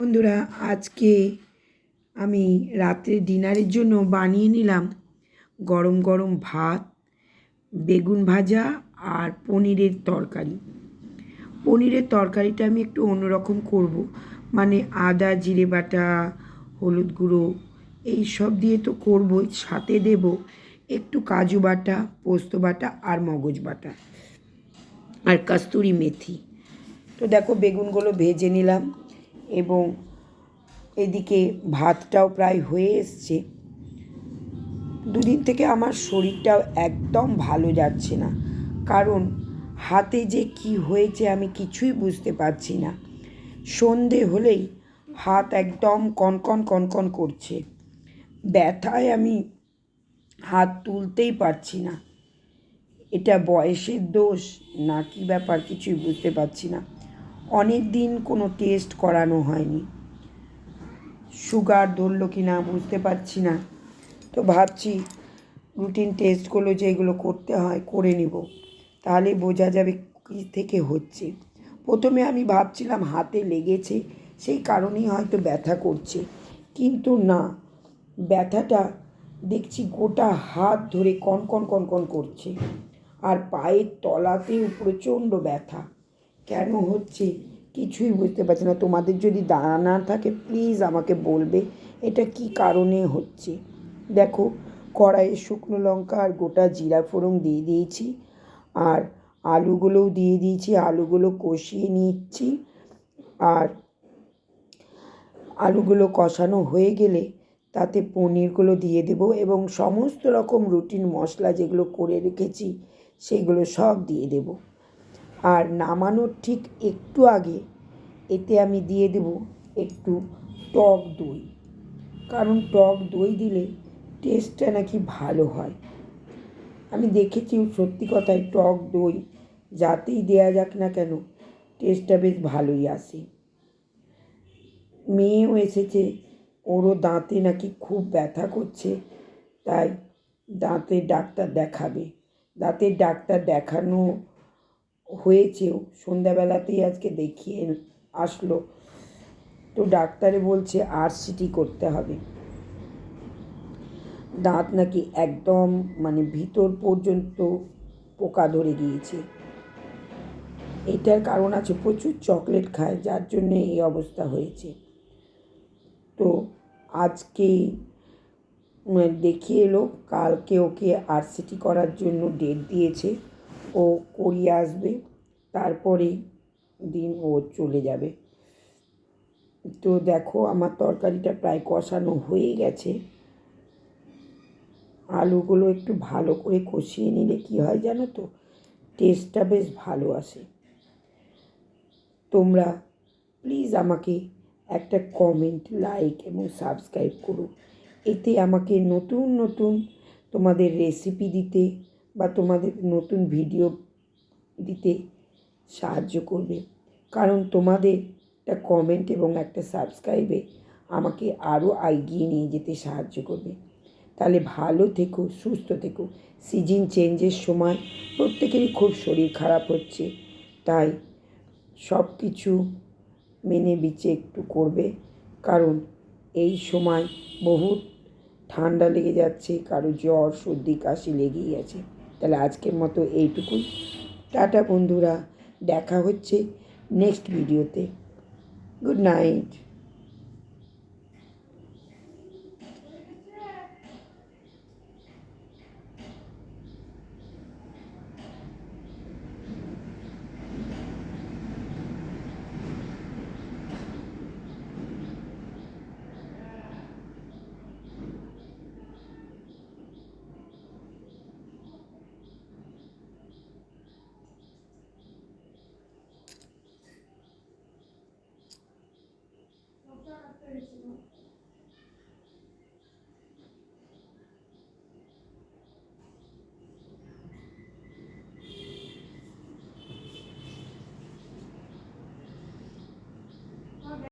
বন্ধুরা, আজকে আমি রাত্রে ডিনারের জন্য বানিয়ে নিলাম গরম গরম ভাত, বেগুন ভাজা আর পনিরের তরকারি। পনিরের তরকারিটা আমি একটু অন্যরকম করব। মানে আদা, জিরে বাটা, হলুদ গুঁড়ো এই সব দিয়ে তো করবই, সাথে দেব একটু কাজু বাটা, পোস্ত বাটা আর মগজ বাটা আর কস্তুরি মেথি। তো দেখো, বেগুনগুলো ভেজে নিলাম। এবং এদিকে ভাতটাও প্রায় হয়ে এসছে। দুদিন থেকে আমার শরীরটাও একদম ভালো যাচ্ছে না। কারণ হাতে যে কি হয়েছে আমি কিছুই বুঝতে পারছি না। সন্ধে হলেই হাত একদম কনকন কনকন করছে। ব্যথায় আমি হাত তুলতেই পারছি না। এটা বয়সের দোষ, না কি ব্যাপার কিছুই বুঝতে পারছি না। অনেক দিন কোনো টেস্ট করানো হয়নি। সুগার ধরলো কি না বুঝতে পারছি না। তো ভাবছি রুটিন টেস্টগুলো যেগুলো করতে হয়, করে নিব। তাহলে বোঝা যাবে কী থেকে হচ্ছে। প্রথমে আমি ভাবছিলাম হাতে লেগেছে, সেই কারণেই হয়তো ব্যথা করছে। কিন্তু না, ব্যথাটা দেখছি গোটা হাত ধরে কনকন কনকন করছে। আর পায়ের তলাতেও প্রচণ্ড ব্যথা। কেন হচ্ছে? কিছুই বুঝতে পারছি না। তোমাদের যদি দানা থাকে প্লিজ আমাকে বলবে, এটা কি কারণে হচ্ছে? দেখো, কড়াইয়ে শুকনো লঙ্কা আর গোটা জিরা ফোড়ন দিয়ে দিয়েছি, আর আলুগুলোও দিয়ে দিয়েছি, আলুগুলো কষিয়ে নিচ্ছি, আর আলুগুলো কষানো হয়ে গেলে তাতে পনিরগুলো দিয়ে দেবো এবং সমস্ত রকম রুটিন মশলা যেগুলো করে রেখেছি, সেগুলো সব দিয়ে দেব। আর নামানোর ঠিক একটু আগে এতে আমি দিয়ে দেব একটু টক দই। কারণ টক দই দিলে টেস্টটা নাকি ভালো হয়। আমি দেখেছি সত্যি কথায় টক দই যাতেই দেয়া যাক না কেন টেস্টটা বেশ ভালোই আসে। মেয়েও এসেছে, ওরও দাঁতে নাকি খুব ব্যথা করছে, তাই দাঁতের ডাক্তার দেখাবে। দাঁতের ডাক্তার দেখানো হয়েছেও সন্ধ্যাবেলাতেই আজকে দেখিয়ে আসলো। তো ডাক্তারে বলছে আর সিটি করতে হবে। দাঁত নাকি একদম মানে ভিতর পর্যন্ত পোকা ধরে গিয়েছে। এটার কারণ আছে, প্রচুর চকলেট খায়, যার জন্যে এই অবস্থা হয়েছে। তো আজকে দেখিয়ে এলো, কালকে ওকে আরসিটি করার জন্য ডেট দিয়েছে। ও করিয়ে আসবে, তারপরে দিন ও চলে যাবে। তো দেখো, আমার তরকারিটা প্রায় কষানো হয়ে গেছে। আলুগুলো একটু ভালো করে কষিয়ে নিলে কি হয় জানো তো? টেস্টটা বেশ ভালো আসে। তোমরা প্লিজ আমাকে একটা কমেন্ট লাইক এবং সাবস্ক্রাইব করো। এতে আমাকে নতুন নতুন তোমাদের রেসিপি দিতে বা তোমাদের নতুন ভিডিও দিতে সাহায্য করবে। কারণ তোমাদের একটা কমেন্ট এবং একটা সাবস্ক্রাইবে আমাকে আরও এগিয়ে নিয়ে যেতে সাহায্য করবে। তাহলে ভালো থেকো, সুস্থ থেকো। সিজন চেঞ্জের সময় প্রত্যেকেরই খুব শরীর খারাপ হচ্ছে, তাই সব কিছু মেনে বিচে একটু করবে। কারণ এই সময় বহুত ঠান্ডা লেগে যাচ্ছে, কারও জ্বর, সর্দি, কাশি লেগেই আছে। তাহলে আজকের মতো এইটুকুই। টাটা বন্ধুরা দেখা হচ্ছে নেক্সট ভিডিওতে গুড নাইট Thursday.